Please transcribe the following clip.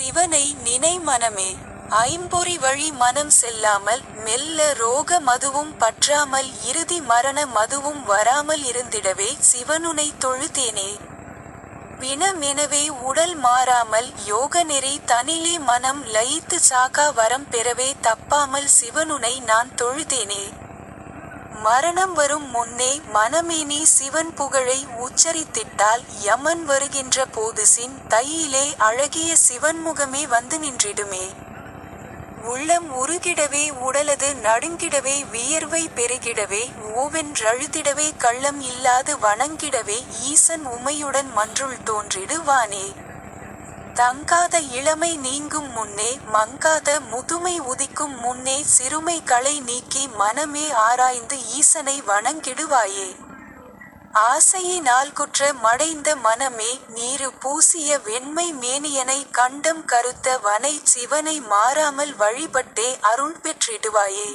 சிவனை நினை மனமே. ஐம்பொறி வழி மனம் செல்லாமல் மெல்ல ரோக மதுவும் பற்றாமல் இறுதி மரண மதுவும் வராமல் இருந்திடவே சிவனுனை தொழுதேனே பிணமெனவே உடல் மாறாமல் யோக நெறி தனிலே மனம் லயித்து சாகா வரம் பெறவே தப்பாமல் சிவனுனை நான் தொழுதேனே மரணம் வரும் முன்னே மனமேனி சிவன் புகழை உச்சரித்திட்டால் யமன் வருகின்ற போதுசின் தையிலே அழகிய சிவன் முகமே வந்து நின்றிடுமே. உள்ளம் உருகிடவே உடலது நடுங்கிடவே வியர்வை பெருகிடவே ஓவென்றழுதிடவே கள்ளம் இல்லாது வணங்கிடவே ஈசன் உமையுடன் மன்றுள் தோன்றிடுவானே. தங்காத இளமை நீங்கும் முன்னே மங்காத முதுமை உதிக்கும் முன்னே சிறுமை களை நீக்கி மனமே ஆராய்ந்து ஈசனை வணங்கிடுவாயே. ஆசையினால் குற்ற மடைந்த மனமே நீரு பூசிய வெண்மை மேனியனை கண்டம் கருத்த வனை சிவனை மாறாமல் வழிபட்டே அருள் பெற்றிடுவாயே.